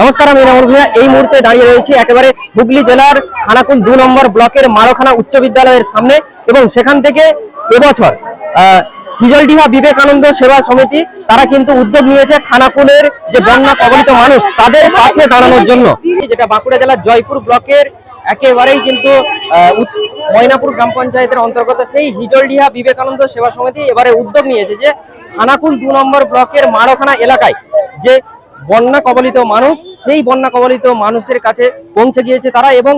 নমস্কার, আমি রামন ভূঁইয়া। এই মুহূর্তে দাঁড়িয়ে রয়েছি একেবারে হুগলি জেলার খানাকুল দু নম্বর ব্লকের মারখানা উচ্চ বিদ্যালয়ের সামনে এবং সেখান থেকে এবছর হিজলডিহা বিবেকানন্দ সেবা সমিতি, তারা কিন্তু উদ্যোগ নিয়েছে খানাকুলের যে বন্যা কবলিত মানুষ, তাদের পাশে দাঁড়ানোর জন্য। যেটা বাঁকুড়া জেলার জয়পুর ব্লকের একেবারেই কিন্তু ময়নাপুর গ্রাম পঞ্চায়েতের অন্তর্গত সেই হিজলডিহা বিবেকানন্দ সেবা সমিতি এবারে উদ্যোগ নিয়েছে যে খানাকুল দু নম্বর ব্লকের মারখানা এলাকায় যে বন্যা কবলিত মানুষ, সেই বন্যা কবলিত মানুষের কাছে পৌঁছে গিয়েছে তারা এবং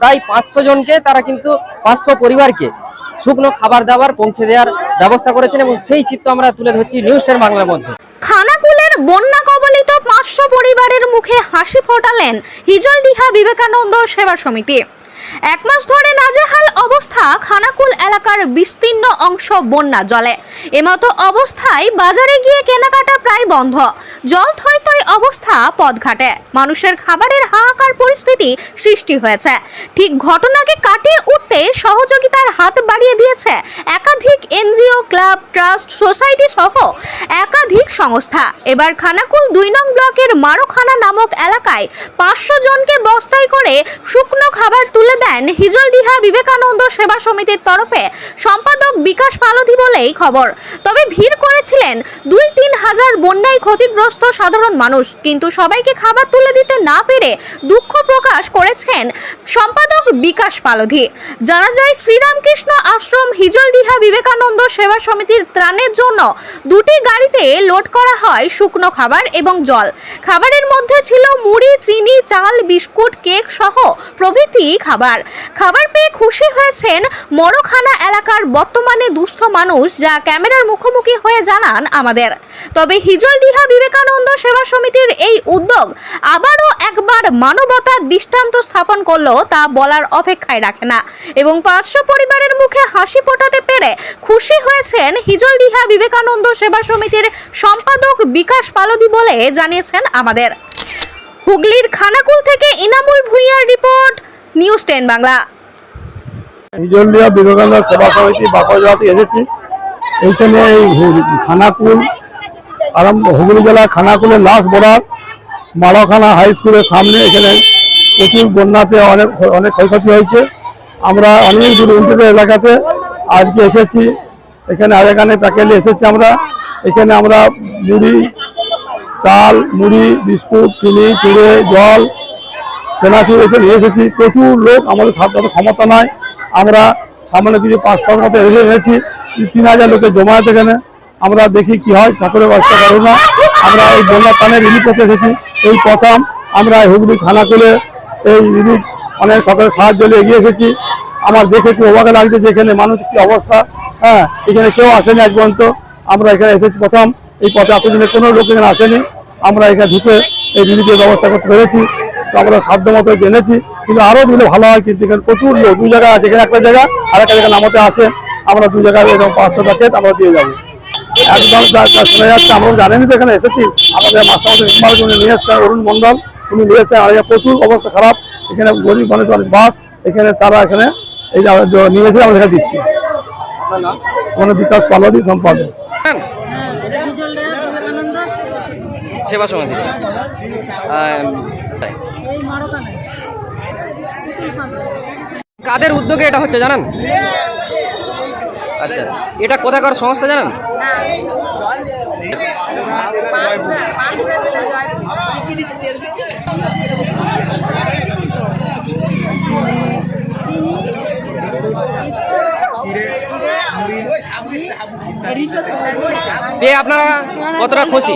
প্রায় পাঁচশো জনকে তারা কিন্তু পাঁচশো পরিবারকে শুকনো খাবার দাবার পৌঁছে দেওয়ার ব্যবস্থা করেছেন এবং সেই চিত্র আমরা তুলে ধরছি নিউজ টেন বাংলার মধ্যে। খানাকুলের বন্যা কবলিত পাঁচশো পরিবারের মুখে হাসি ফোটালেন হিজলডিহা বিবেকানন্দ সেবা সমিতি। এক মাস ধরে নাজেহাল অবস্থা খানাকুল এলাকার বিস্তীর্ণ অংশ বন্যা জলে। এমতো অবস্থায় বাজারে গিয়ে কেনাকাটা প্রায় বন্ধ। জল থই অবস্থা পথঘাটে। মানুষের খাবারের হাহাকার পরিস্থিতি সৃষ্টি হয়েছে। ঠিক ঘটনাকে কাটিয়ে উঠতে সহযোগিতার হাত বাড়িয়ে দিয়েছে একাধিক এনজিও, ক্লাব, ট্রাস্ট, সোসাইটি সহ একাধিক সংস্থা। এবার খানাকুল দুই নং ব্লকের মারোখানা নামক এলাকায় পাঁচশো জনকে বস্তায় করে শুকনো খাবার তুলে দেন হিজলদিহা বিবেকানন্দ সেবা সমিতির তরফে সম্পাদক বিকাশ পালধি বলেই খবর। তবে ভিড় করেছিলেন দুই তিন হাজার বন্যায় ক্ষতিগ্রস্ত সাধারণ মানুষ। কিন্তু সবাইকে খাবার তুলে দিতে না পেরে দুঃখ প্রকাশ করেছেন সম্পাদক বিকাশ পালধি জানা যায়, শ্রীরামকৃষ্ণ আশ্রম হিজলদিহা বিবেকানন্দ সেবা সমিতির ত্রাণের জন্য দুটি গাড়িতে লোড করা হয় শুকনো খাবার এবং জল। খাবারের মধ্যে ছিল মুড়ি, চিনি, চাল, বিস্কুট, কেক সহ প্রভৃতি খাবার। খাবার পেয়ে খুশি হয়েছেন মরখানা এলাকার বর্তমানে দুস্থ মানুষ যা ক্যামেরার মুখোমুখি হয়ে জানান আমাদের। তবে হিজলদিহা বিবেকানন্দ সেবা সমিতির এই উদ্যোগ আবারও একবার মানবতার দৃষ্টান্ত স্থাপন করল তা বলার অপেক্ষায় রাখে না। এবং পাঁচশো পরিবারের মুখে হাসি ফোটাতে পেরে খুশি হয়েছেন হিজলদিহা বিবেকানন্দ সেবা সমিতির সম্পাদক বিকাশ পালদি বলে জানিয়েছেন আমাদের। হুগলির খানাকুল থেকে Inamul ভুঁইয়ার report news ten Bangla. Hijlia Vivekananda Seva Samiti Bankura এসেছি। এইখানে এই খানাকুল আরম্ভ, হুগলি জেলার খানাকুলের লাস্ট বর্ডার মারাখানা হাই স্কুলের সামনে এখানে প্রচুর বন্যাতে অনেক অনেক ক্ষয়ক্ষতি হয়েছে। আমরা অনেক দূর উন্নত এলাকাতে আজকে এসেছি। এখানে আর এখানে প্যাকেটে এসেছি আমরা। এখানে আমরা মুড়ি, চাল, মুড়ি, বিস্কুট, চিনি, চিড়ে, জল চেনাচুর এখানে এসেছি। প্রচুর লোক, আমাদের সাধ্য ক্ষমতা নয় আমরা সামনে কিছু পাঁচ ছর মতো এসে এনেছি তিন হাজার লোকের জমা আছে এখানে। আমরা দেখি কি হয়, ঠাকুরের বাচ্চা করো না। আমরা এই বন্যা টানে রিলিফ করতে এসেছি। এই প্রথম আমরা হুগলি থানা খুলে এই রিলিফ অনেক সরকারের সাহায্য নিয়ে এগিয়ে এসেছি। আমার দেখে খুব অবাক লাগছে যে এখানে মানুষ কি অবস্থা। হ্যাঁ এখানে কেউ আসেনি আজ পর্যন্ত। আমরা এখানে এসেছি প্রথম। এই পথে এতদিনে কোনো লোক এখানে আসেনি। আমরা এখানে ঢুকে এই রিলিফের ব্যবস্থা করতে পেরেছি। তো আমরা সাধ্য মতো জেনেছি কিন্তু আরও দিলে ভালো হয় কিন্তু এখানে প্রচুর লোক দুই জায়গায় আছে এখানে একটা জায়গা আর একটা জায়গা নামতে আছে আমরা দুই জায়গায় এরকম পাঁচশো প্যাকেট আমরা দিয়ে যাব। একদম শোনা যাচ্ছে আমরা জানেনি তো এখানে এসেছি আমাদের মাস্টার উনি নিয়ে এসছেন অরুণ মন্ডল উনি নিয়ে এসছেন আর প্রচুর অবস্থা খারাপ এখানে গরিব মানুষ অনেক বাস এখানে তারা এখানে এই যে আমরা নিয়ে এসে আমরা এখানে দিচ্ছি। মানে বিকাশ পালদি সম্পাদক হিজলডা সেবা সমিতি। কাদের উদ্যোগে এটা হচ্ছে জানেন? আচ্ছা এটা কোথাকার সংস্থা জানেন? আপনারা কতটা খুশি?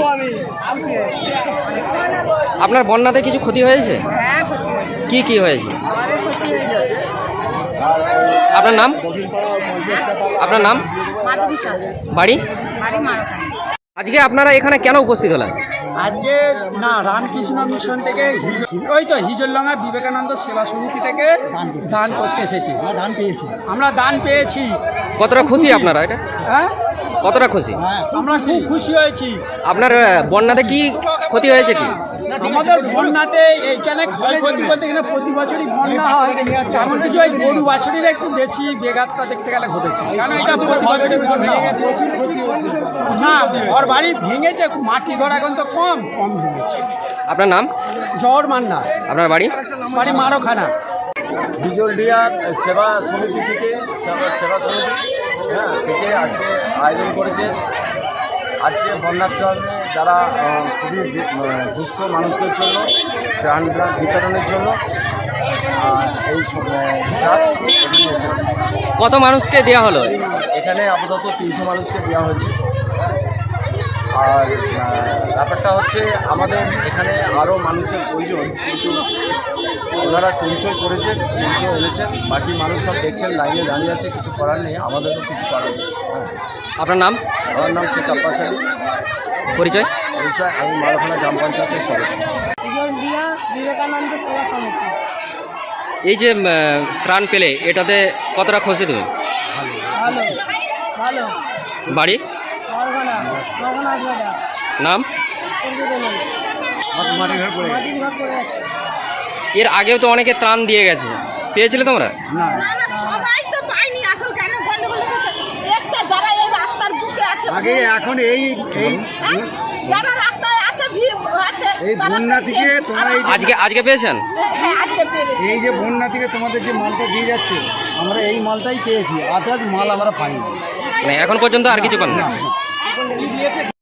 আপনার বন্যাতে কিছু ক্ষতি হয়েছে? হ্যাঁ ক্ষতি হয়েছে। কি কি হয়েছে? আমাদের ক্ষতি হয়েছে। আপনার নাম? আপনার নাম? মাধবী বাড়ি? বাড়ি মারোখানে। আজকে আপনারা এখানে কেন উপস্থিত হলেন? আজকে না রামকৃষ্ণ মিশন থেকে ওই তো হিজলডাঙ্গা বিবেকানন্দ সেবা সমিতি থেকে দান করতে এসেছি। দান পেয়েছি। আমরা দান পেয়েছি। কতটা খুশি আপনারা এটা? হ্যাঁ? কতটা খুশি? আমরা খুব খুশি। হয়েছি। আপনার বন্যাতে কি ক্ষতি হয়েছে কি? আমাদের বন্যাতে এইখানে ক্ষয়ক্ষতি বলতে এখানে প্রতি বছরই বন্যা হয় এমন কিছু ওই গরু বাছুরির একটু বেশি বেগাতটা দেখতে গেলে ঘটেছে। কারণ এটা প্রতি বছরই বন্যা হয়। না ঘর বাড়ি ভেঙেছে মাটি ঘর এখন তো কম। কম ভেঙেছে আপনার নাম? জহর মান্না। আপনার বাড়ি? বাড়ি মারোখানা। বিজলডিয়া সেবা সমিতি থেকে সেবা সেবা সমিতি হ্যাঁ থেকে আজকে আয়োজন করেছে। আজকে বন্যার জন্য যারা খুবই দুস্থ মানুষদের জন্য প্রাণ ত্রাণ বিতরণের জন্য এই এসেছে। কত মানুষকে দেওয়া হলো? এখানে আপাতত তিনশো মানুষকে দেওয়া হয়েছে। আর ব্যাপারটা হচ্ছে আমাদের এখানে আরও মানুষের প্রয়োজন কিন্তু ওনারা তিনশোই করেছেন তিনশো এনেছেন বাকি মানুষ সব দেখছেন লাইনে দাঁড়িয়ে আছে কিছু করার নেই আমাদেরও কিছু করার নেই। আপনার নাম? আমার নাম শেখ আব্বাস আলী। পরিচয়? পরিচয় আমি মালাখানা গ্রাম পঞ্চায়েতের সদস্য। বিবেকানন্দ সেবা সমিতি। এই যে ত্রাণ পেলে এটাতে কতটা খুশি তুমি? ভালো। ভালো বাড়ি? নাম? এর আগেও তো অনেকে ত্রাণ দিয়ে গেছে। পেয়েছিলে তোমরা তো পাইনি আসল কেন গন্ডগোল লেগেছে এসছে যারা এই রাস্তার বুকে আছে আগে এখন এই এই হ্যাঁ? যারা রাস্তায় আছে ভিড় আছে এই বন্যা থেকে তোমরা এই আজকে আজকে পেয়েছেন? হ্যাঁ আজকে পেরেছি এই যে বন্যা থেকে তোমাদের যে মালটা দিয়ে যাচ্ছে আমরা এই মালটাই পেয়েছি আদার্স মাল আমরা পাইনি। মানে এখন পর্যন্ত আর কিছু পান না।